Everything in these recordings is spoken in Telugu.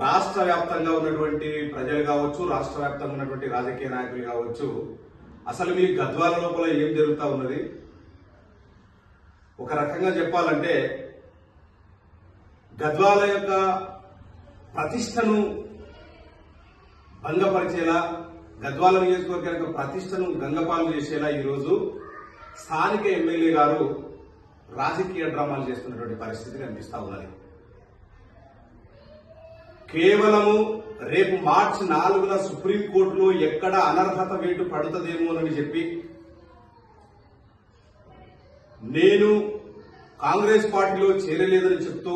రాష్ట్ర వ్యాప్తంగా ఉన్నటువంటి ప్రజలు కావచ్చు రాష్ట్ర వ్యాప్తంగా ఉన్నటువంటి రాజకీయ నాయకులు కావచ్చు అసలు మీ గద్వాల లోపల ఏం జరుగుతూ ఉన్నది? ఒక రకంగా చెప్పాలంటే గద్వాల యొక్క ప్రతిష్టను భంగపరిచేలా గద్వాల నియోజకవర్గం యొక్క ప్రతిష్టను గంగపాలు చేసేలా ఈరోజు స్థానిక ఎమ్మెల్యే గారు రాజకీయ డ్రామాలు చేస్తున్నటువంటి పరిస్థితి కనిపిస్తా ఉన్నది. కేవలము రేపు మార్చి నాలుగున సుప్రీంకోర్టులో ఎక్కడ అనర్హత వేటు పడుతుందేమోనని చెప్పి నేను కాంగ్రెస్ పార్టీలో చేరలేదని చెప్తూ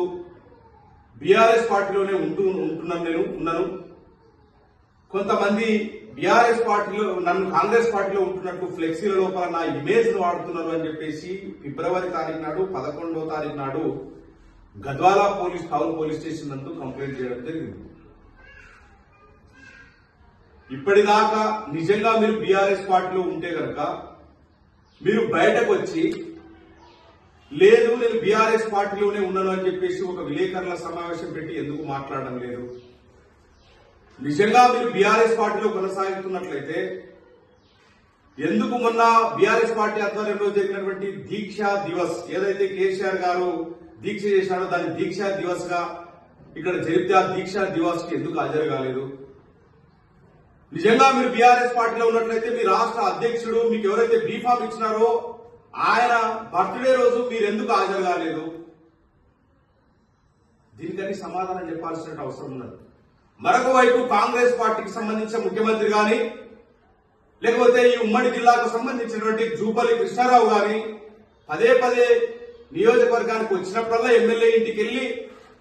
బీఆర్ఎస్ పార్టీలోనే ఉంటూ ఉంటున్నాను నేను ఉన్నాను. కొంతమంది బీఆర్ఎస్ పార్టీలో నన్ను కాంగ్రెస్ పార్టీలో ఉంటున్నట్టు ఫ్లెక్సీల లోపల నా ఇమేజ్ వాడుతున్నారు అని చెప్పేసి ఫిబ్రవరి తారీఖు నాడు పదకొండవ తారీఖు నాడు Gadwal police town police station నందు కంప్లైంట్ చేయడం జరిగింది. ఇప్పటిదాకా నిజంగా మీరు బీఆర్ఎస్ పార్టీలో ఉంటే గనక మీరు బయటకు వచ్చి లేదు నేను బీఆర్ఎస్ పార్టీలోనే ఉన్నాను అని చెప్పేసి ఒక విలేకరుల సమావేశం పెట్టి ఎందుకు మాట్లాడడం లేదు? నిజంగా మీరు బీఆర్ఎస్ పార్టీలో కొనసాగుతున్నట్లయితే ఎందుకు మొన్న బీఆర్ఎస్ పార్టీ ఆధ్వర్యంలో జరిగినటువంటి దీక్ష దివస్ ఏదైతే కేసీఆర్ గారు దీక్ష చేశాడో దాన్ని దీక్షా దివస్గా ఇక్కడ జరిపితే ఆ దీక్షా దివస్కి ఎందుకు హాజరు కాలేదు? నిజంగా మీరు బీఆర్ఎస్ పార్టీలో ఉన్నట్లయితే మీ రాష్ట్ర అధ్యక్షుడు మీకు ఎవరైతే బీఫామ్ ఇచ్చినారో ఆయన బర్త్డే రోజు మీరు ఎందుకు హాజరు కాలేదు? దీనికని సమాధానం చెప్పాల్సిన అవసరం ఉన్నది. మరొక వైపు కాంగ్రెస్ పార్టీకి సంబంధించిన ముఖ్యమంత్రి గాని లేకపోతే ఈ ఉమ్మడి జిల్లాకు సంబంధించినటువంటి జూపల్లి కృష్ణారావు గాని పదే పదే నియోజకవర్గానికి వచ్చినప్పుడల్లా ఎమ్మెల్యే ఇంటికి వెళ్ళి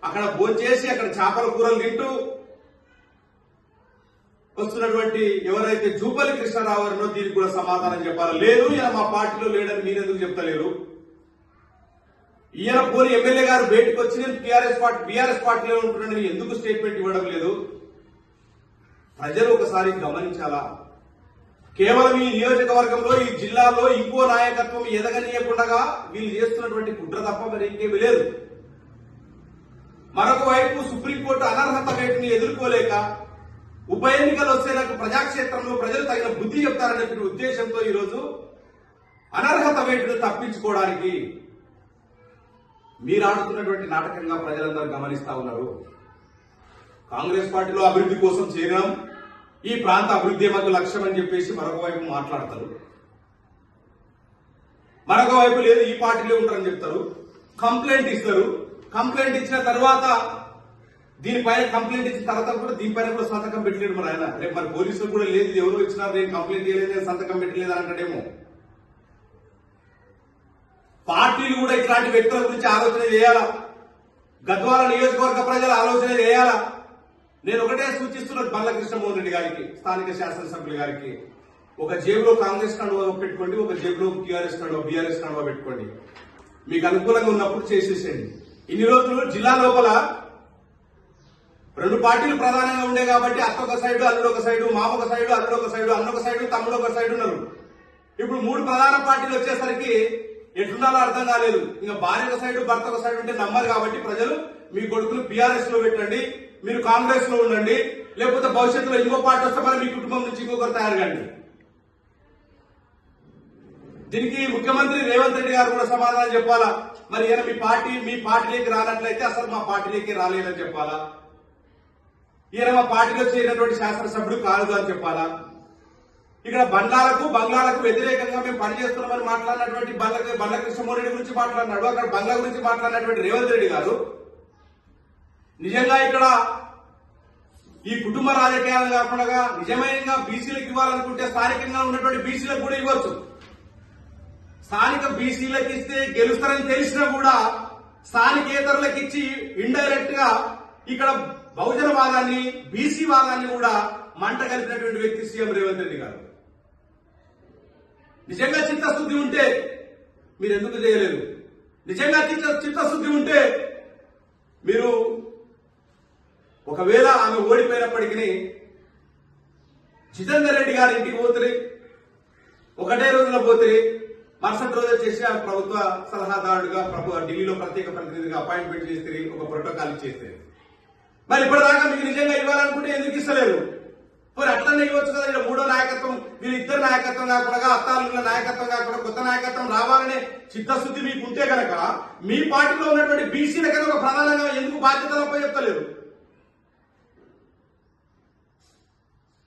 అక్కడ భోంచేసి అక్కడ చేపల కూరలు తింటూ వస్తున్నటువంటి ఎవరైతే జూపల్లి కృష్ణారావు దీనికి కూడా సమాధానం చెప్పాలి. లేదు ఇలా మా పార్టీలో లేడని మీరెందుకు చెప్తలేరు? ఈయన పోని ఎమ్మెల్యే గారు బయటకు వచ్చి నేను టీఆర్ఎస్ పార్టీ బీఆర్ఎస్ పార్టీలో ఉంటున్నానని ఎందుకు స్టేట్మెంట్ ఇవ్వడం లేదు? ప్రజలు ఒకసారి గమనించాలా? కేవలం ఈ నియోజకవర్గంలో ఈ జిల్లాలో ఇంకో నాయకత్వం ఎదగనీయకుండా వీళ్ళు చేస్తున్నటువంటి కుట్ర తప్ప మరి ఇంకేమీ లేదు మరొక వైపు సుప్రీంకోర్టు అనర్హత వేటిని ఎదుర్కోలేక ఉప ఎన్నికలు వస్తే నాకు ప్రజాక్షేత్రంలో ప్రజలు తగిన బుద్ధి చెప్తారనే ఉద్దేశంతో ఈరోజు అనర్హత వేటును తప్పించుకోవడానికి మీరు ఆడుతున్నటువంటి నాటకంగా ప్రజలందరూ గమనిస్తా ఉన్నారు. కాంగ్రెస్ పార్టీలో అభివృద్ధి కోసం చేరినాం. ఈ ప్రాంత అభివృద్ధి మాకు లక్ష్యం అని చెప్పేసి మరొక వైపు మాట్లాడతారు. మరొక వైపు లేదు ఈ పార్టీలో ఉంటారని చెప్తారు. కంప్లైంట్ ఇస్తారు. కంప్లైంట్ ఇచ్చిన తర్వాత దీనిపైన కంప్లైంట్ ఇచ్చిన తర్వాత కూడా దీనిపైన కూడా సంతకం పెట్టలేడు మరి ఆయన. రేపు మరి పోలీసులు కూడా లేదు ఎవరు ఇచ్చినారు నేను కంప్లైంట్ చేయలేదు నేను సంతకం పెట్టలేదు అంటాడేమో. పార్టీలు కూడా ఇట్లాంటి వ్యక్తుల గురించి ఆలోచన చేయాలా? గద్వాల నియోజకవర్గ ప్రజలు ఆలోచన చేయాలా? నేను ఒకటే సూచిస్తున్నాను బల్ల కృష్ణమోహన్ రెడ్డి గారికి స్థానిక శాసనసభ్యుల గారికి ఒక జేబులో కాంగ్రెస్ కండువా పెట్టుకోండి ఒక జేబులో టీఆర్ఎస్ కండువా బీఆర్ఎస్ కండువా పెట్టుకోండి. మీకు అనుకూలంగా ఉన్నప్పుడు చేసేసేయండి. ఇన్ని రోజులు జిల్లా లోపల రెండు పార్టీలు ప్రధానంగా ఉండే కాబట్టి అత్త ఒక సైడు అల్లుడు ఒక సైడు మామ ఒక సైడు అల్లుడు ఒక సైడు అన్న ఒక సైడు తమ్ముడు ఒక సైడు ఉన్నారు. ఇప్పుడు మూడు ప్రధాన పార్టీలు వచ్చేసరికి ఎట్లుండాలో అర్థం కాలేదు. ఇంకా భార్య ఒక సైడు భర్త ఒక సైడు ఉంటే నమ్మరు కాబట్టి ప్రజలు మీ కొడుకులు బీఆర్ఎస్లో పెట్టండి. మీరు కాంగ్రెస్లో ఉండండి లేకపోతే భవిష్యత్తులో ఇంకో పార్టీ వస్తే మరి మీ కుటుంబం నుంచి ఇంకొకరు తయారు కండి దీనికి ముఖ్యమంత్రి రేవంత్ రెడ్డి గారు కూడా సమాధానం చెప్పాలా? మరి ఈయన మీ పార్టీ మీ పార్టీలోకి రానట్లయితే అసలు మా పార్టీలోకి రాలేదని చెప్పాలా? ఈయన మా పార్టీలో చేరినటువంటి శాసనసభ్యుడు కాదు అని చెప్పాలా? ఇక్కడ బంగ్లాలకు బంగ్లాలకు వ్యతిరేకంగా మేము పనిచేస్తున్నామని మాట్లాడినటువంటి బండ్ల బండ్ల కృష్ణమోహన్ గురించి మాట్లాడినాడు అక్కడ బంగ్లా గురించి మాట్లాడినటువంటి రేవంత్ రెడ్డి గారు నిజంగా ఇక్కడ ఈ కుటుంబ రాజకీయాలు కాకుండా నిజమైన బీసీలకు ఇవ్వాలనుకుంటే స్థానికంగా ఉన్నటువంటి బీసీలకు కూడా ఇవ్వచ్చు. స్థానిక బీసీలకు ఇస్తే గెలుస్తారని తెలిసినా కూడా స్థానికేతరులకు ఇచ్చి ఇండైరెక్ట్గా ఇక్కడ బహుజన వాదాన్ని బీసీ వాదాన్ని కూడా మంట కలిపినటువంటి వ్యక్తి సీఎం రేవంత్ రెడ్డి గారు. నిజంగా చిత్తశుద్ధి ఉంటే మీరు ఎందుకు చేయలేదు నిజంగా చిత్త చిత్తశుద్ధి ఉంటే మీరు ఒకవేళ ఆమె ఓడిపోయినప్పటికీ జితేందర్ రెడ్డి గారి ఇంటికి పోతుంది ఒకటే రోజున పోతే మరుసటి రోజు వచ్చేసి ఆమె ప్రభుత్వ సలహాదారుడుగా ప్రభు ఢిల్లీలో ప్రత్యేక ప్రతినిధిగా అపాయింట్మెంట్ చేస్తే ఒక ప్రోటోకాల్ ఇచ్చేస్తే. మరి ఇప్పటిదాకా మీకు నిజంగా ఇవ్వాలనుకుంటే ఎందుకు ఇస్తలేరు? మరి అట్లనే ఇవ్వచ్చు కదా ఇలా మూడో నాయకత్వం మీరు ఇద్దరు నాయకత్వం కాకుండా అత్తాలుల నాయకత్వం కాకుండా కొత్త నాయకత్వం రావాలనే చిత్తశుద్ధి మీకు ఉంటే కనుక మీ పార్టీలో ఉన్నటువంటి బీసీల కదా ఒక ప్రధానంగా ఎందుకు బాధ్యతలపై చెప్తలేరు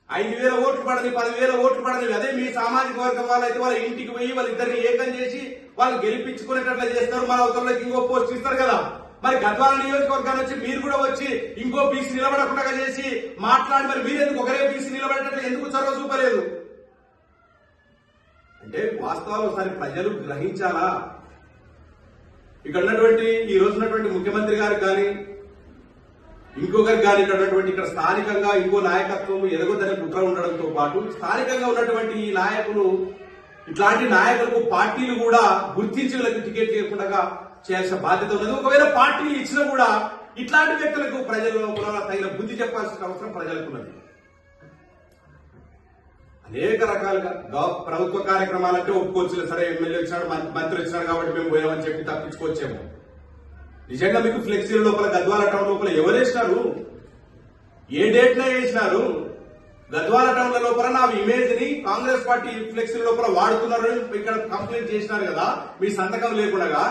ఐదు వేల ఓట్లు పడని పదివేల ఓట్లు పడని అదే మీ సామాజిక వర్గం వాళ్ళు అయితే వాళ్ళ ఇంటికి పోయి వాళ్ళిద్దరిని ఏకం చేసి వాళ్ళు గెలిపించుకునేటట్లు చేస్తారు. మన అవతలకి ఇంకో పోస్ట్ ఇస్తారు కదా. మరి గద్వాల నియోజకవర్గాన్ని వచ్చి మీరు కూడా వచ్చి ఇంకో బీసీ నిలబడకుండా చేసి మాట్లాడి మరి మీరు ఎందుకు ఒకరే బీసీ నిలబడేటట్లు ఎందుకు చొరవ చూపలేదు? అంటే వాస్తవాలు ఒకసారి ప్రజలు గ్రహించాలా? ఇక్కడ ఉన్నటువంటి ఈ రోజు ఉన్నటువంటి ముఖ్యమంత్రి గారికి కానీ ఇంకొకరికి కానీ ఇక్కడ ఉన్నటువంటి ఇక్కడ స్థానికంగా ఇంకో నాయకత్వం ఎదగొద్దని కుట్ర ఉండడంతో పాటు స్థానికంగా ఉన్నటువంటి ఈ నాయకులు ఇట్లాంటి నాయకులకు పార్టీలు కూడా గుర్తించి వీళ్ళకి టికెట్ లేకుండా చేయాల్సిన బాధ్యత ఉన్నది. ఒకవేళ పార్టీలు ఇచ్చినా కూడా ఇట్లాంటి వ్యక్తులకు ప్రజల కూడా తగిన బుద్ధి చెప్పాల్సిన అవసరం ప్రజలకు ఉన్నది. అనేక రకాలుగా ప్రభుత్వ కార్యక్రమాలంటే ఒప్పుకోవచ్చు సరే ఎమ్మెల్యే వచ్చినాడు మంత్రి వచ్చినాడు కాబట్టి మేము పోయామని చెప్పి తప్పించుకోవచ్చేమో. నిజంగా మీకు ఫ్లెక్సీల లోపల గద్వాల టౌన్ లోపల ఎవరు వేసినారు? ఏ డేట్ వేసినారు? గద్వాల టౌన్ లోపల నా ఇమేజ్ని కాంగ్రెస్ పార్టీ ఫ్లెక్సీల లోపల వాడుతున్నారు ఇక్కడ కంప్లైంట్ చేసినారు కదా మీ సంతకం లేకుండా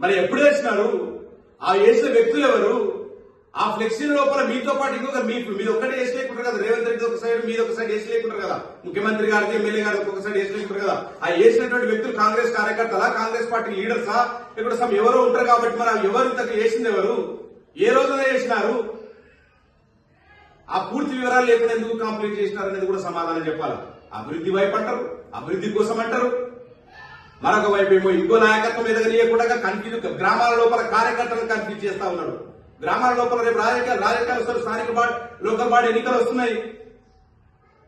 మరి ఎప్పుడు వేసినారు? ఆ వేసిన వ్యక్తులు ఎవరు? ఆ ఫ్లెక్సీ లోపల మీతో పాటు ఇంకొక మీ మీరు ఒక్కటే వేసి లేకుంటారు కదా రేవంత్ రెడ్డి ఒక సైడ్ మీద ఒక సైడ్ వేసి లేకుంటారు కదా. ముఖ్యమంత్రి గారికి ఎమ్మెల్యే గారికి ఒక్కొక్క సైడ్ వేసి లేకుంటారు కదా. ఆ వేసినటువంటి వ్యక్తులు కాంగ్రెస్ కార్యకర్తలా కాంగ్రెస్ పార్టీ లీడర్సా ఇక్కడ సమ్ ఎవరో ఉంటారు కాబట్టి మరి ఎవరు ఇంతకు వేసింది ఎవరు? ఏ రోజున వేసినారు ఆ పూర్తి వివరాలు లేకుండా ఎందుకు కంప్లీట్ చేసినారు అనేది కూడా సమాధానం చెప్పాలి? అభివృద్ధి వైపు అంటారు అభివృద్ధి కోసం అంటారు. మరొక వైపు ఏమో ఇంకో నాయకత్వం ఎదగనీయకుండా కన్ఫ్యూజ్ గ్రామాల లోపల కార్యకర్తలను కన్ఫ్యూజ్ చేస్తా ఉన్నాడు. గ్రామాల లోపల రేపు రాజకీయాలు రాజకీయాలు వస్తారు స్థానిక బాడీ లోకల్ బాడీ ఎన్నికలు వస్తున్నాయి.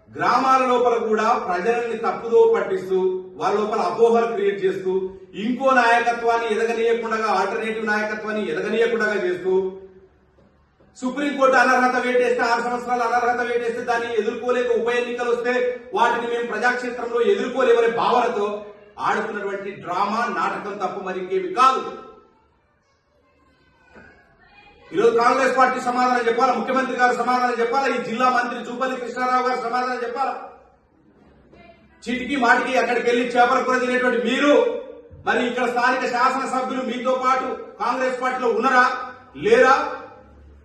గ్రామాల లోపల కూడా ప్రజల్ని తప్పుదో పట్టిస్తూ వాళ్ళ లోపల అపోహలు క్రియేట్ చేస్తూ ఇంకో నాయకత్వాన్ని ఎదగనీయకుండా ఆల్టర్నేటివ్ నాయకత్వాన్ని ఎదగనీయకుండా చేస్తూ సుప్రీంకోర్టు అనర్హత వేటేస్తే ఆరు సంవత్సరాలు అనర్హత వేటేస్తే దాన్ని ఎదుర్కోలేక ఉప ఎన్నికలు వస్తే వాటిని మేము ప్రజాక్షేత్రంలో ఎదుర్కోలేవనే భావనతో ఆడుతున్నటువంటి డ్రామా నాటకం తప్ప మరి ఇంకేమి కాదు. ఈరోజు కాంగ్రెస్ పార్టీ సమాధానం చెప్పాలా? ముఖ్యమంత్రి గారు సమాధానం చెప్పాలా? ఈ జిల్లా మంత్రి జూపల్లి కృష్ణారావు గారు సమాధానం చెప్పాలా? చిటికి మాటికి అక్కడికి వెళ్ళి చేపల కూర తినేటువంటి మీరు మరి ఇక్కడ స్థానిక శాసనసభ్యులు మీతో పాటు కాంగ్రెస్ పార్టీలో ఉన్నారా? లేరా?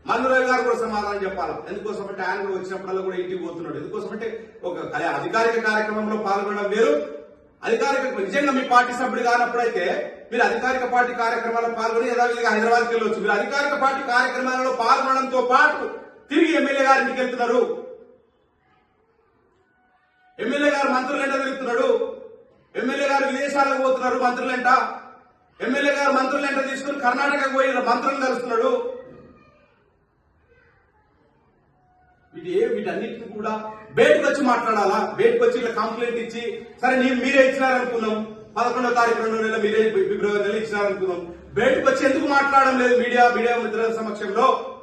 మల్లురావు గారు కూడా సమాధానం చెప్పాలి? ఎందుకోసం అంటే ఆయన కూడా వచ్చినప్పుడల్లా కూడా ఇంటికి పోతున్నాడు. ఎందుకోసం అంటే ఒక అధికారిక కార్యక్రమంలో పాల్గొనడం వేరు అధికారిక నిజంగా మీ పార్టీ సభ్యుడు కానప్పుడైతే మీరు అధికారిక పార్టీ కార్యక్రమాల్లో పాల్గొని యథావిధిగా హైదరాబాద్కి వెళ్ళొచ్చు. మీరు అధికారిక పార్టీ కార్యక్రమాలలో పాల్గొనడంతో పాటు తిరిగి ఎమ్మెల్యే గారి ఇంటికి వెళ్తున్నారు. ఎమ్మెల్యే గారు మంత్రులు ఎంట తిరుగుతున్నాడు ఎమ్మెల్యే గారు విదేశాలకు పోతున్నారు మంత్రులంట ఎమ్మెల్యే గారు మంత్రులు ఎంట తీసుకుని కర్ణాటకకు పోయి మంత్రులు కలుస్తున్నాడు వీటి ఏ వీటన్నిటికీ కూడా బయటకు వచ్చి మాట్లాడాలా? బయటకు వచ్చి ఇట్లా కంప్లైంట్ ఇచ్చి సరే నేను మీరే ఇచ్చినారనుకున్నాం. పదకొండో తారీఖు రెండో నెల మీరే ఫిబ్రవరి నెల ఇచ్చినారనుకున్నాం. బయటకు వచ్చి ఎందుకు మాట్లాడడం లేదు మీడియా మీడియా మిత్రుల సమక్షంలో?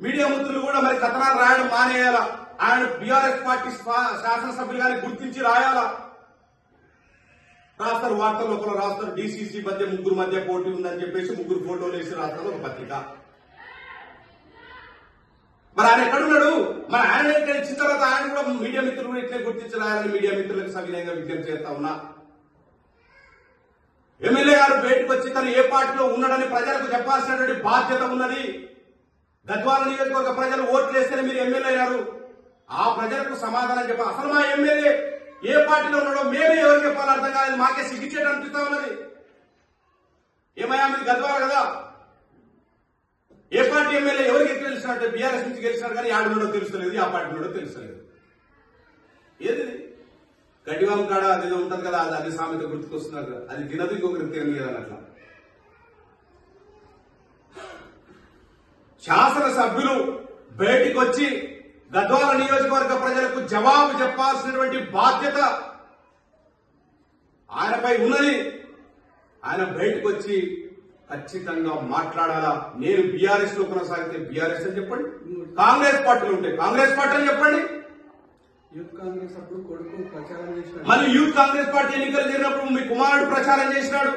మీడియా మిత్రులు కూడా మరి కథనాలు రాయడం మానేయాలా? ఆయన బీఆర్ఎస్ పార్టీ స్వా- శాసనసభ్యులు గారిని గుర్తించి రాయాలా? రాస్తారు వార్తల లోపల రాస్తారు డీసీసీ మధ్య ముగ్గురు మధ్య పోటీ ఉందని చెప్పేసి ముగ్గురు ఫోటోలు వేసి రాస్తారు ఒక పత్రిక. మరి ఆయన ఎక్కడున్నాడు? మరి ఆయన ఇక్కడ ఇచ్చిన తర్వాత ఆయన కూడా మీడియా మిత్రులు కూడా ఇట్లే గుర్తించి మీడియా మిత్రులకు సవినయంగా విజ్ఞప్తి చేస్తా ఉన్నా. ఎమ్మెల్యే గారు బయటకు వచ్చి తను ఏ పార్టీలో ఉన్నాడని ప్రజలకు చెప్పాల్సినటువంటి బాధ్యత ఉన్నది. గద్వాల నియోజకవర్గ ప్రజలు ఓట్లు వేస్తేనే మీరు ఎమ్మెల్యే అయ్యారు. ఆ ప్రజలకు సమాధానం చెప్పాలి అసలు మా ఎమ్మెల్యే ఏ పార్టీలో ఉన్నాడో మేమే ఎవరు చెప్పాలి అర్థం కాలేదు. మాకే సిగ్గుచేట అనిపిస్తా ఉన్నది. ఏమయ్యా మీరు గద్వాలు కదా? ఏ పార్టీ ఎమ్మెల్యే ఎవరికి ఎక్కువ గెలిచినట్టు బీఆర్ఎస్ నుంచి గెలిచినారు కానీ ఆడున్నాడో తెలుస్తలేదు ఆ పార్టీ ఉన్నాడో తెలుస్తలేదు. ఏది? గడివాం గడ్డివాం కాడ అది ఉంటుంది కదా అది అది సామెత గుర్తుకొస్తున్నారు అది తినదు ఇంకొకరికి తినలేదు అట్లా. శాసనసభ్యులు బయటికి వచ్చి గద్వాల నియోజకవర్గ ప్రజలకు జవాబు చెప్పాల్సినటువంటి బాధ్యత ఆయనపై ఉన్నది. ఆయన బయటకు వచ్చి ఖచ్చితంగా మాట్లాడాలా? నేను బీఆర్ఎస్లో కొనసాగితే బీఆర్ఎస్ అని చెప్పండి? కాంగ్రెస్ పార్టీలు ఉంటాయి కాంగ్రెస్ పార్టీ అని చెప్పండి? యూత్ కాంగ్రెస్ అప్పుడు కొడుకు ప్రచారం చేసినాడు. మళ్ళీ యూత్ కాంగ్రెస్ పార్టీ ఎన్నికలు జరిగినప్పుడు మీ కుమారుడు ప్రచారం చేసినాడు.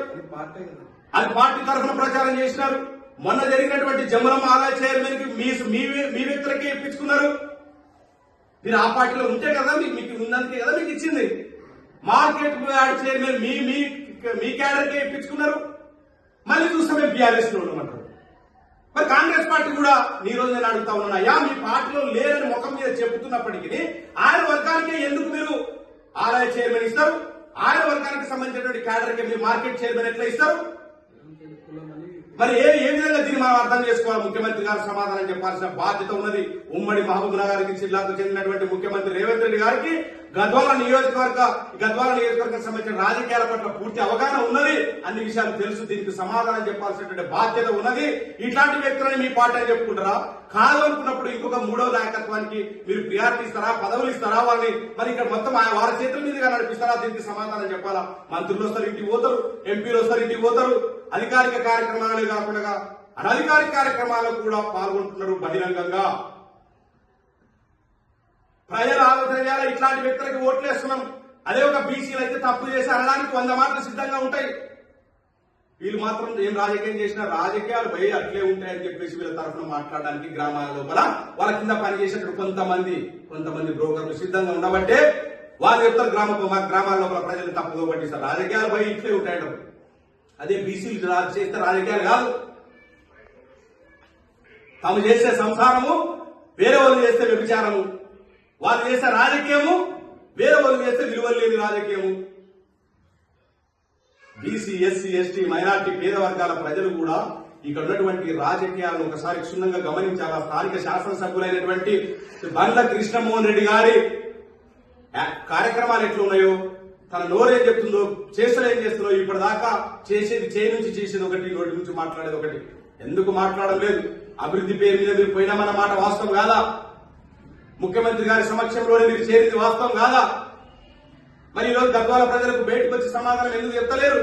అది పార్టీ తరఫున ప్రచారం చేసినారు. మొన్న జరిగినటువంటి జమ్మలం ఆదాయ చైర్మన్కి మీ వ్యక్తులకే ఇప్పించుకున్నారు. మీరు ఆ పార్టీలో ఉంటే కదా మీకు మీకు ఉన్నందుకే కదా మీకు ఇచ్చింది. మార్కెట్ చైర్మన్ మీ మీ మీ క్యాడర్కే ఇప్పించుకున్నారు. మళ్ళీ చూస్తే మేము బీఆర్ఎస్లో ఉండమంటారు. మరి కాంగ్రెస్ పార్టీ కూడా ఈ రోజు నేను అడుగుతా ఉన్నాను అయ్యా మీ పార్టీలో లేరని ముఖం మీద చెబుతున్నప్పటికీ ఆయన వర్గానికే ఎందుకు మీరు ఆలయ చైర్మన్ ఇస్తారు? ఆయన వర్గానికి సంబంధించినటువంటి క్యాడర్కి మీరు మార్కెట్ చైర్మన్ ఎట్లా ఇస్తారు? మరి ఏ ఏ విధంగా దీన్ని మనం అర్థం చేసుకోవాలి? ముఖ్యమంత్రి గారు సమాధానం చెప్పాల్సిన బాధ్యత ఉన్నది. ఉమ్మడి మహబూబ్ నగర్కి జిల్లాకు చెందినటువంటి ముఖ్యమంత్రి రేవంత్ రెడ్డి గారికి. గద్వాల నియోజకవర్గ గద్వాల నియోజకవర్గం సంబంధించిన రాజకీయాల పట్ల పూర్తి అవగాహన ఉన్నది. అన్ని విషయాలు తెలుసు. దీనికి సమాధానం చెప్పాల్సినటువంటి బాధ్యత ఉన్నది. ఇట్లాంటి వ్యక్తులని మీ పార్టీ అని చెప్పుకుంటారా? కాదు అనుకున్నప్పుడు ఇంకొక మూడో నాయకత్వానికి మీరు ప్రియారిటీ ఇస్తారా? పదవులు ఇస్తారా వాళ్ళని? మరి ఇక్కడ మొత్తం ఆ వారి చేతుల మీదుగా నడిపిస్తారా? దీనికి సమాధానం చెప్పాలా? మంత్రులు వస్తారు ఇంటికి పోతారు. ఎంపీలు వస్తారు ఇంటికి పోతారు. అధికారిక కార్యక్రమాలే కాకుండా అనధికారిక కార్యక్రమాల్లో కూడా పాల్గొంటున్నారు బహిరంగంగా. ప్రజలు ఆలోచన చేయాలి ఇట్లాంటి వ్యక్తులకు ఓట్లు వేస్తున్నాం అదే ఒక బీసీలు అయితే తప్పు చేసి అనడానికి వంద మాటలు సిద్ధంగా ఉంటాయి. వీళ్ళు మాత్రం ఏం రాజకీయం చేసినా రాజకీయాలు భయ అట్లే ఉంటాయని చెప్పేసి వీళ్ళ తరఫున మాట్లాడడానికి గ్రామాల లోపల వాళ్ళ కింద పనిచేసేటువంటి కొంతమంది కొంతమంది బ్రోకర్లు సిద్ధంగా ఉండబట్టే వాళ్ళు చెప్తారు గ్రామ గ్రామాల లోపల ప్రజలు తప్పుగా పట్టిస్తారు రాజకీయాలు భయ ఇట్లే ఉంటాయడం అదే బీసీలు చేస్తే రాజకీయాలు కాదు. తాము చేసే సంసారము వేరే వాళ్ళు చేస్తే వ్యభిచారము. వాళ్ళు చేసే రాజకీయము వేరే వాళ్ళు చేస్తే విలువలు లేని రాజకీయము. బీసీ ఎస్సీ ఎస్టీ మైనార్టీ పేద వర్గాల ప్రజలు కూడా ఇక్కడ ఉన్నటువంటి రాజకీయాలను ఒకసారి క్షుణ్ణంగా గమనించాలా? స్థానిక శాసనసభ్యులైనటువంటి బండ్ల కృష్ణమోహన్ రెడ్డి గారి కార్యక్రమాలు ఎట్లున్నాయో? తన నోరేం చెప్తుందో చేసలు ఏం చేస్తుందో ఇప్పటిదాకా చేసేది చేయి నుంచి చేసేది ఒకటి నోటి నుంచి మాట్లాడేది ఒకటి. ఎందుకు మాట్లాడడం లేదు? అభివృద్ధి పేరు మీద మీరు పోయినామన్న మాట వాస్తవం కాదా? ముఖ్యమంత్రి గారి సమక్షంలోనే మీరు చేరింది వాస్తవం కాదా? మరి ఈరోజు గద్వాల ప్రజలకు బయటకు వచ్చి సమాధానం ఎందుకు చెప్తలేరు?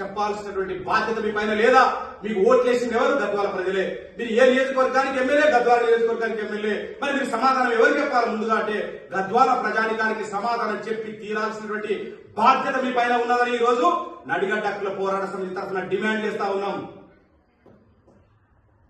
చెప్పాల్సినటువంటి బాధ్యత మీ పైన లేదా? మీకు ఓట్లేసింది ఎవరు? గద్వాల ప్రజలే. మీరు ఏ నియోజకవర్గానికి ఎమ్మెల్యే? గద్వాల నియోజకవర్గానికి ఎమ్మెల్యే. మరి మీరు సమాధానం ఎవరు చెప్పాలి ముందుగా అంటే గద్వాల ప్రజానికానికి సమాధానం చెప్పి తీరాల్సినటువంటి బాధ్యత మీ పైన ఉన్నదని ఈ రోజు నడిగడ్డ పోరాట సమితి తరఫున డిమాండ్ చేస్తా ఉన్నాం.